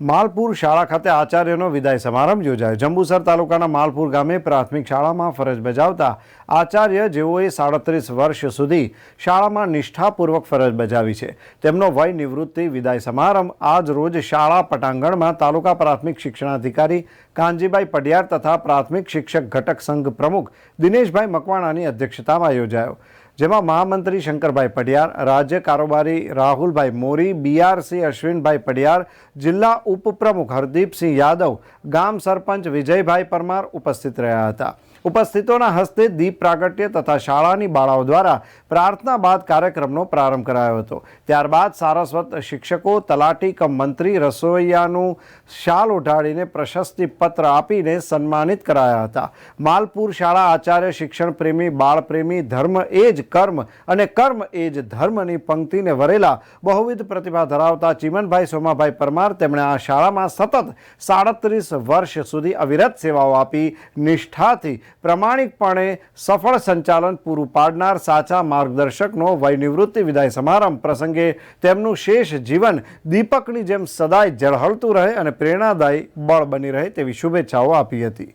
માલપુર શાળા ખાતે આચાર્યનો વિદાય સમારંભ યોજાયો. જંબુસર તાલુકાના માલપુર ગામે પ્રાથમિક શાળામાં ફરજ બજાવતા આચાર્ય જેઓએ સાડત્રીસ વર્ષ સુધી શાળામાં નિષ્ઠાપૂર્વક ફરજ બજાવી છે. તેમનો વય નિવૃત્તિ વિદાય સમારંભ આજ રોજ શાળા પટાંગણમાં તાલુકા પ્રાથમિક શિક્ષણાધિકારી કાનજીભાઈ પડિયાર તથા પ્રાથમિક શિક્ષક ઘટક સંઘ પ્રમુખ દિનેશભાઈ મકવાણાની અધ્યક્ષતામાં યોજાયો. જેમાં મહામંત્રી શંકરભાઈ પડિયાર રાજ્ય કારોબારી રાહુલભાઈ મોરી, બીઆરસી અશ્વિનભાઈ પડિયાર જિલ્લા ઉપપ્રમુખ હરદીપસિંહ યાદવ, ગામ સરપંચ વિજયભાઈ પરમાર ઉપસ્થિત રહ્યા હતા. ઉપસ્થિતોના હસ્તે દીપ પ્રાગટ્ય તથા શાળાની બાળાઓ દ્વારા પ્રાર્થના બાદ કાર્યક્રમનો પ્રારંભ કરાયો હતો. ત્યારબાદ સારસ્વત શિક્ષકો, તલાટી કમ મંત્રી રસોઈયાનું શાલ ઉઠાડીને પ્રશસ્તિ પત્ર આપીને સન્માનિત કરાયા હતા. માલપુર શાળા આચાર્ય શિક્ષણ પ્રેમી બાળપ્રેમી, ધર્મ એ જ કર્મ અને કર્મ એ જ ધર્મની પંક્તિને વરેલા બહુવિધ પ્રતિભા ધરાવતા ચીમનભાઈ, સોમાભાઈ પરમાર તેમણે આ શાળામાં સતત સાડત્રીસ વર્ષ સુધી અવિરત સેવાઓ આપી નિષ્ઠાથી પ્રમાણિકપણે સફળ સંચાલન પૂરું પાડનાર સાચા માર્ગદર્શકનો વયનિવૃત્તિ વિદાય સમારંભ પ્રસંગે તેમનું શેષ જીવન દીપકની જેમ સદાય ઝળહળતું રહે અને પ્રેરણાદાયી બળ બની રહે તેવી શુભેચ્છાઓ આપી હતી.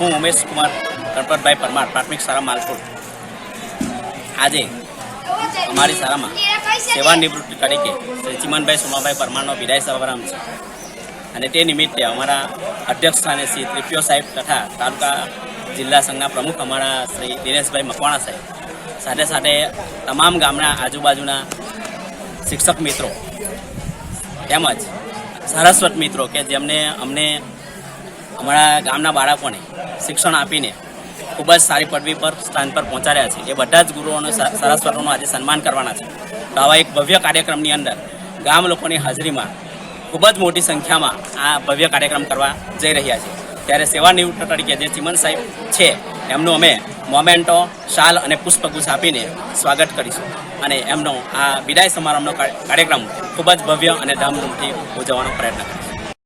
હું ઉમેશ કુમાર. ગણપતભાઈ પરમાર, પ્રાથમિક શાળા માલપુર આજે અમારી શાળામાં સેવા નિવૃત્તિ તરીકે શ્રી ચિમનભાઈ સોમાભાઈ પરમારનો વિદાય સમારંભ છે. અને તે નિમિત્તે અમારા અધ્યક્ષ સ્થાને શ્રી ત્રિપ્યો સાહેબ તથા તાલુકા જિલ્લા સંઘના પ્રમુખ અમારા શ્રી દિનેશભાઈ મકવાણા સાહેબ. સાથે સાથે તમામ ગામના આજુબાજુના શિક્ષક મિત્રો તેમજ સારસ્વત મિત્રો કે જેમને અમને અમારા ગામના બાળકોને શિક્ષણ આપીને ખૂબ જ સારી પદવી પર સ્થાન પર પહોંચાડ્યા છે. એ બધા જ ગુરુઓનો સરસ્વતોનું આજે સન્માન કરવાના છે. તો આવા એક ભવ્ય કાર્યક્રમની અંદર ગામ લોકોની હાજરીમાં ખૂબ જ મોટી સંખ્યામાં આ ભવ્ય કાર્યક્રમ કરવા જઈ રહ્યા છે. ત્યારે સેવા નિવૃત્ત તરીકે જે ચિમન સાહેબ છે, એમનું અમે મોમેન્ટો, શાલ અને પુષ્પગુચ્છ આપીને સ્વાગત કરીશું. અને એમનો આ વિદાય સમારંભનો કાર્યક્રમ ખૂબ જ ભવ્ય અને ધામધૂમથી ઉજવવાનો પ્રયત્ન કરીશું.